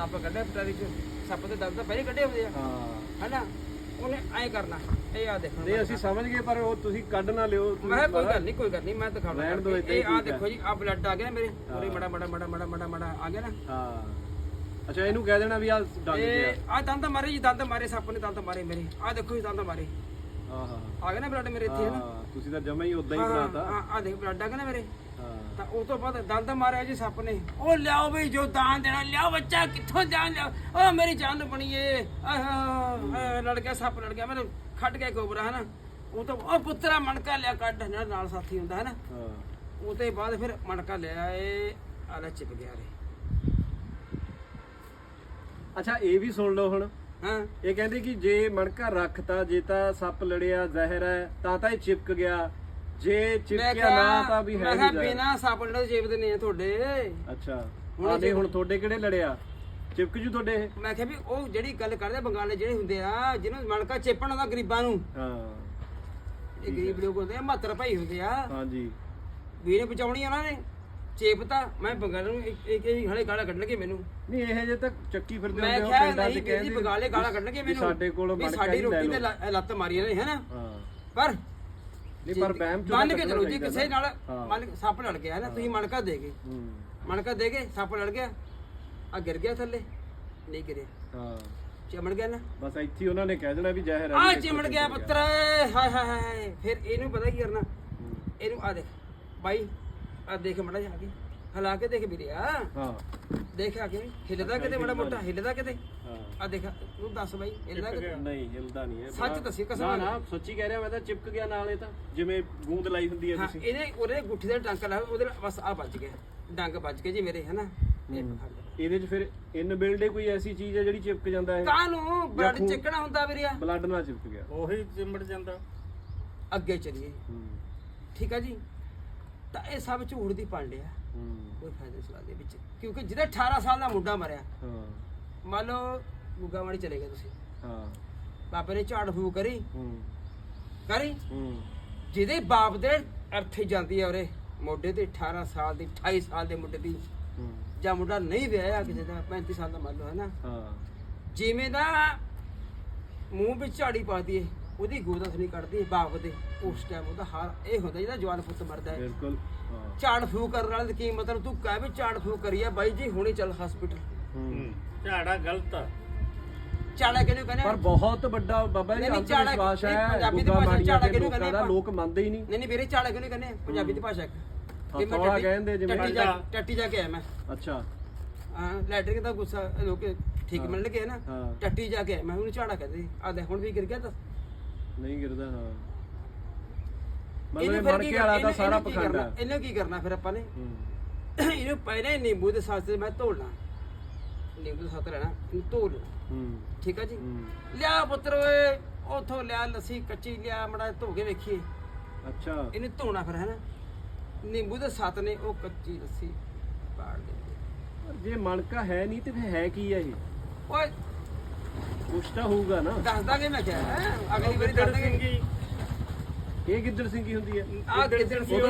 ਸੱਪ ਕੱਢਿਆ ਪਟਾਰੀ ਚ ਸੱਪ ਦੇ ਦੰਦ ਤਾਂ ਪਹਿਲੇ ਕੱਢੇ ਹੁੰਦੇ ਆ। ਹਾਂ। ਹਨਾ? ਉਹਨੇ ਐ ਕਰਨਾ। ਇਹ ਆ ਦੇਖੋ। ਨਹੀਂ ਅਸੀਂ ਸਮਝ ਗਏ ਪਰ ਉਹ ਤੁਸੀਂ ਕੱਢ ਨਾ ਲਿਓ ਤੁਸੀਂ ਮੈਂ ਕੋਈ ਗੱਲ ਨਹੀਂ ਕੋਈ ਗੱਲ ਨਹੀਂ ਮੈਂ ਦਿਖਾਉਣਾ ਰਹਿਣ ਦਿਓ ਇਹ ਆ। ਦੇਖੋ ਜੀ ਆ ਬਲੱਡ ਆ ਗਿਆ ਮੇਰੇ। ਉਰੇ ਮੜਾ ਮੜਾ ਮੜਾ ਮੜਾ ਮੜਾ ਮੜਾ ਆ ਗਿਆ ਨਾ। ਹਾਂ। ਅੱਛਾ ਇਹਨੂੰ ਕਹਿ ਦੇਣਾ ਵੀ ਆ ਡੰਗ ਗਿਆ ਆ ਦੰਦ ਮਾਰੇ ਜੀ ਦੰਦ ਮਾਰੇ ਸੱਪ ਨੇ ਦੰਦ ਮਾਰੇ ਮੇਰੇ। ਆ ਦੇਖੋ ਜੀ ਦੰਦ ਮਾਰੇ। ਹਾਂ ਹਾਂ ਆ ਗਿਆ ਨਾ ਬਲੱਡ ਮੇਰੇ ਇੱਥੇ ਹੈ। ਨਾ ਤੁਸੀਂ ਤਾਂ ਜਮਾ ਹੀ ਉਦਾਂ ਹੀ ਬਣਾਤਾ। ਹਾਂ ਆ ਦੇਖ ਬਲੱਡ ਆ ਗਿਆ ਨਾ ਮੇਰੇ। ਹਾਂ। ਤਾਂ ਉਹ ਤੋਂ ਬਾਅਦ ਦੰਦ ਮਾਰਿਆ ਜੀ ਸੱਪ ਨੇ। ਉਹ ਲਿਆਓ ਬਈ ਜੋ ਦਾਨ ਦੇਣਾ ਲਿਆਓ ਬੱਚਾ ਕਿੱਥੋਂ ਜਾਨ ਲਿਆਓ? ਉਹ ਮੇਰੀ ਜਾਨ ਬਣੀਏ ਲੜ ਗਿਆ ਸੱਪ ਲੜ ਗਿਆ ਮੈਨੂੰ ਖੱਟ ਗਿਆ ਕੋਬਰਾ ਹੈ ਨਾ ਉਹ ਤੋਂ ਉਹ ਪੁੱਤਰਾ ਮਣਕਾ ਲਿਆ ਕੱਢ ਜਿਹੜਾ ਨਾਲ ਸਾਥੀ ਹੁੰਦਾ ਹੈ ਨਾ ਹਾਂ। ਉਹ ਤੇ ਬਾਅਦ ਫਿਰ ਮਣਕਾ ਲਿਆ ਏ ਆਲਾ ਚਿਪ ਗਿਆ ਰੇ। ਅੱਛਾ ਇਹ ਵੀ ਸੁਣ ਲਓ ਹੁਣ। ਹਾਂ। ਇਹ ਕਹਿੰਦੇ ਕਿ ਜੇ ਮਣਕਾ ਰੱਖਤਾ ਜੇ ਤਾਂ ਸੱਪ ਲੜਿਆ ਜ਼ਹਿਰ ਹੈ ਤਾਂ ਤਾਂ ਇਹ ਚਿਪਕ ਗਿਆ। ਜੇ ਚਿਪਕਿਆ ਨਾ ਤਾਂ ਵੀ ਹੈ ਮੈਂ ਹੀ ਕਿਹਾ ਜ਼ਹਿਰ। ਬਿਨਾ ਸੱਪ ਲੜੇ ਜੇਬ ਦੇ ਨੇ ਤੁਹਾਡੇ। ਅੱਛਾ। ਹੁਣ ਜੇ- ਹੁਣ ਤੁਹਾਡੇ ਕਿਹੜੇ ਲੜਿਆ? ਚਿਪਕ ਜੂ ਤੁਹਾਡੇ ਇਹ? ਮੈਂ ਕਿਹਾ ਵੀ ਉਹ ਜਿਹੜੀ ਗੱਲ ਕਰਦੇ ਬੰਗਾਲੇ ਜਿਹੜੇ ਹੁੰਦੇ ਆ ਜਿਹਨੂੰ ਮਣਕਾ ਚੇਪਣ ਦਾ ਗਰੀਬਾਂ ਨੂੰ। ਹਾਂ। ਇਹ ਗਰੀਬ ਲੋਕ ਹੁੰਦੇ ਆ ਮਾਤਰ ਭਾਈ ਹੁੰਦੇ ਆ। ਹਾਂਜੀ। ਵੀਰੇ ਬਚਾਉਣੀ ਉਹਨਾਂ ਨੇ। ਚੇਪਤਾ ਮੈਂ ਬੰਗਾਲ ਨੂੰ ਇੱਕ ਇੱਕ ਹੀ ਹਲੇ ਗਾਲਾਂ ਕੱਢਣਗੇ ਮੈਨੂੰ। ਨਹੀਂ ਇਹ ਜੇ ਤੱਕ ਚੱਕੀ ਫਿਰਦੇ ਮੈਂ ਹੁੰਦੇ ਹੋ ਕਿਹਾ ਪਿੰਡਾਂ 'ਚ ਨਹੀਂ ਵੀਰ ਜੀ ਕਹਿੰਦੇ ਬੰਗਾਲੇ ਗਾਲਾਂ ਕੱਢਣਗੇ ਮੈਨੂੰ। ਸਾਡੇ ਕੋਲ ਵੀ ਮਣਕਾ ਸਾਡੀ ਹੀ ਲੈ ਰੋਟੀ ਤੇ ਲਓ। ਲ- ਲੱਤ ਮਾਰੀ ਨੇ? ਹੈਨਾ ਹਾਂ। ਪਰ ਨਹੀਂ ਪਰ ਬਹਿਮ ਚੋਂ ਮੰਨ ਤਾਂ ਕੇ ਚਲੋ ਜੀ ਕਿਸੇ। ਨਾਲ। ਮੰਨ ਕੇ ਸੱਪ ਲੜ ਗਿਆ ਹੈ ਨਾ? ਤੁਸੀਂ ਮਣਕਾ ਦੇ ਗਏ। ਹੂੰ। ਮਣਕਾ ਦੇ ਗਏ ਸੱਪ ਲੜ ਗਿਆ। ਆ ਗਿਰ ਗਿਆ ਥੱਲੇ। ਨਹੀਂ ਗਿਰਿਆ। ਹਾਂ। ਚਿਮੜ ਗਿਆ ਨਾ। ਬਸ ਇੱਥੇ ਹੀ ਉਹਨਾਂ ਨੇ ਕਹਿ ਦੇਣਾ ਵੀ ਜ਼ਹਿਰ ਆ ਚਿਮੜ ਗਿਆ ਪੁੱਤਰ। ਹਾਏ ਹਾਏ ਹਾਏ ਹਾਏ। ਫਿਰ ਇਹਨੂੰ ਪਤਾ ਕੀ ਕਰਨਾ। ਇਹਨੂੰ ਆ ਦੇਖ। ਬਾਈ ਆ ਦੇਖ ਮੜਾ ਜਾ ਕੇ। ਹਲਾ ਕੇ ਦੇਖ ਵੀਰੇ ਆ। ਹਾਂ। ਦੇਖ ਆ ਕੇ। ਹਿੱਲਦਾ ਕਿਤੇ ਮੜਾ ਮੋਟਾ? ਹਿੱਲਦਾ ਕਿਤੇ? ਹਾਂ। ਆ ਦੇਖ ਤੂੰ ਦੱਸ ਬਾਈ ਹਿੱਲਦਾ ਕਿਤੇ? ਨਹੀਂ ਹਿਲਦਾ ਨਹੀਂ ਹੈ। ਸੱਚ ਦੱਸੀ ਕਸਮ ਨਾ ਸੱਚੀ ਕਹਿ ਰਿਹਾ ਮੈਂ ਤਾਂ ਚਿਪਕ ਗਿਆ ਨਾਲ ਇਹ ਤਾਂ। ਜਿਵੇਂ ਗੂੰਦ ਲਾਈ ਹੁੰਦੀ ਹੈ ਹਾਂ ਤੁਸੀਂ। ਇਹਨੇ ਉਹਦੇ ਗੁੱਠੀ ਦਾ ਟਾਂਕਾ ਲਾ ਉਹਦੇ ਬਸ ਆ ਵੱਜ ਗਿਆ। ਡੰਗ ਵੱਜ ਕੇ ਜੀ ਮੇਰੇ ਹਨਾ। ਇਹਦੇ 'ਚ ਫਿਰ ਇਨ ਬਿਲਡੇ ਕੋਈ ਐਸੀ ਚੀਜ਼ ਹੈ ਜਿਹੜੀ ਚਿਪਕ ਜਾਂਦਾ ਹੈ? ਕਾਹਨੂੰ? ਬਲੱਡ ਚੱਕਣਾ ਹੁੰਦਾ ਵੀਰਿਆ ਬਲੱਡ ਨਾਲ ਚਿਪਕ ਗਿਆ। ਉਹੀ ਚਿੰਬੜ ਜਾਂਦਾ। ਅੱਗੇ ਚਲੀਏ। ਠੀਕ ਆ ਜੀ? ਤਾਂ ਇਹ ਸਭ ਝੂਠ ਦੀ ਪਾਂਡਿਆ ਹੂੰ। ਕੋਈ ਫਾਇਦਾ ਸਲਾਹ ਦੇ ਵਿੱਚ। ਕਿਉਂਕਿ ਜਿਹਦਾ 18 ਸਾਲ ਦਾ ਮੁੰਡਾ ਮਰਿਆ ਹਾਂ। ਮੰਨ ਲਓ ਗੁੱਗਾ ਮਾੜੀ ਚਲੇ ਗਏ ਤੁਸੀਂ। ਹਾਂ। ਬਾਪੇ ਨੇ ਝਾੜ ਫੂ ਕਰੀ। ਹੂੰ। ਕਰੀ? ਹੂੰ। ਜਿਹਦੇ ਬਾਪ ਦੇ ਅਰਥੇ ਜਾਂਦੀ ਆ ਉਰੇ ਮੋਢੇ ਤੇ 18 ਸਾਲ ਦੀ 28 ਸਾਲ ਦੇ ਮੁੰਡੇ ਦੀ। ਹੂੰ। ਜਾਂ ਮੁੰਡਾ ਨਹੀਂ ਵਿਆਹਿਆ ਕਿਸੇ ਦਾ 35 ਸਾਲ ਦਾ ਮੰਨ ਲਓ ਹੈ ਨਾ ਹਾਂ। ਜਿਵੇਂ ਦਾ ਮੂੰਹ ਵਿੱਚ ਝਾੜੀ ਪਾਦੀ ਏ ਉਹਦੀ ਗੋਦਸ ਨਹੀਂ ਕੱਢਦੀ ਬਾਪ ਦੇ ਉਸ ਟਾਈਮ ਉਹਦਾ ਹਾਲ ਇਹ ਹੁੰਦਾ ਜਿਹਦਾ ਜਵਾਨ ਪੁੱਤ ਮਰਦਾ ਹੈ। ਬਿਲਕੁਲ ਹਾਂ। ਝਾੜ ਫੂ ਕਰਨ ਵਾਲੇ ਦੀ ਕੀ ਮਤਲਬ ਤੂੰ ਕਹਿ ਵੀ ਝਾੜ ਫੂ ਕਰੀ ਆ ਬਾਈ ਜੀ ਹੁਣੇ ਚੱਲ ਹਸਪੀਟਲ ਹੂੰ। ਝਾੜਾ ਗਲਤ ਆ। ਝਾੜਾ ਕਿਹਨੂੰ ਕਹਿੰਦੇ ਪਰ ਆ? ਬਹੁਤ ਵੱਡਾ ਬਾਬਾ ਜੀ ਅੰਧ ਝਾੜਾ- ਵਿਸ਼ਵਾਸ ਹੈ ਪੰਜਾਬੀ ਦੀ ਭਾਸ਼ਾ ਝਾੜਾ ਕਿਹਨੂੰ ਕਹਿੰਦੇ ਦਾ ਆਪਾਂ? ਲੋਕ ਮੰਨਦੇ ਹੀ ਨਹੀਂ। ਨਹੀਂ ਨਹੀਂ ਵੀਰੇ ਝਾੜਾ ਕਿਹਨੂੰ ਕਹਿੰਦੇ ਆ? ਪੰਜਾਬੀ ਦੀ ਭਾਸ਼ਾ ਇੱਕ। ਹਾਂ, ਕਿ ਮੈਂ ਟੱਟੀ- ਕਹਿੰਦੇ ਜਿਵੇਂ ਟੱਟੀ ਜਾ ਅੰਡਾ। ਟੱਟੀ ਜਾ ਕੇ ਆਇਆ ਮੈਂ। ਅੱਛਾ। ਹਾਂ ਲੈਟਰਿੰਗ ਦਾ ਗੁੱਸਾ ਲੋਕ ਠੀਕ। ਮਿਲਣ ਲੱਗੇ ਨਾ। ਟੱਟੀ ਜਾ ਕੇ ਆਇਆ। ਮੈਂ ਉਹਨੂੰ ਝਾੜਾ ਕਹਿੰਦੇ ਆ ਦੇ ਹੁਣ ਵੀ ਗਿਰ ਗਿਆ ਤਾਂ। ਨਹੀਂ ਗਿਰਦਾ ਹਾਂ। ਮਤਲਬ ਇਹ ਫਿਰ ਮਣ ਕੀ ਕੇ ਵਾਲਾ ਤਾਂ ਸਾਰਾ ਪਖੰਡ ਇਹਨੂੰ ਕੀ ਕਰਨਾ ਫਿਰ ਆਪਾਂ ਨੇ? ਇਹਨੂੰ ਪਹਿਲੇ ਨਿੰਬੂ ਦੇ ਸਾਥ ਮੈਂ ਧੋਣਾ। ਨਿੰਬੂ ਦੇ ਸਾਥ ਲੈਣਾ ਇਹਨੂੰ ਧੋ ਲਓ। ਹੂੰ। ਠੀਕ ਆ ਜੀ? ਲਿਆ ਪੁੱਤਰ ਓਏ ਉਥੋਂ ਲਿਆ ਲੱਸੀ ਕੱਚੀ ਲਿਆ ਮੜਾ ਧੋ ਕੇ ਵੇਖੀਏ। ਅੱਛਾ। ਇਹਨੂੰ ਧੋਣਾ ਫਿਰ ਹੈ ਨਾ ਨਿੰਬੂ ਦੇ ਸਾਥ ਨੇ ਉਹ ਕੱਚੀ ਲੱਸੀ ਪਾੜ ਦੇ ਜੇ ਮਣਕਾ ਹੈ ਨਹੀਂ ਤੇ ਫਿਰ ਹੈ ਕੀ ਹੈ ਇਹ? ਓਏ ਕੁਛ ਤਾਂ ਹੋਊਗਾ ਨਾ। ਦੱਸ ਦਾਂਗੇ ਮੈਂ ਕਿਹਾ ਹੈਂ? ਅਗਲੀ ਵਾਰੀ ਦੱਸ ਦਾਂਗੇ। ਇਹ ਗਿੱਦੜ ਸਿੰਘੀ ਹੁੰਦੀ ਹੈ। ਆ ਗਿੱਦੜ ਸੀ ਉਹਦਾ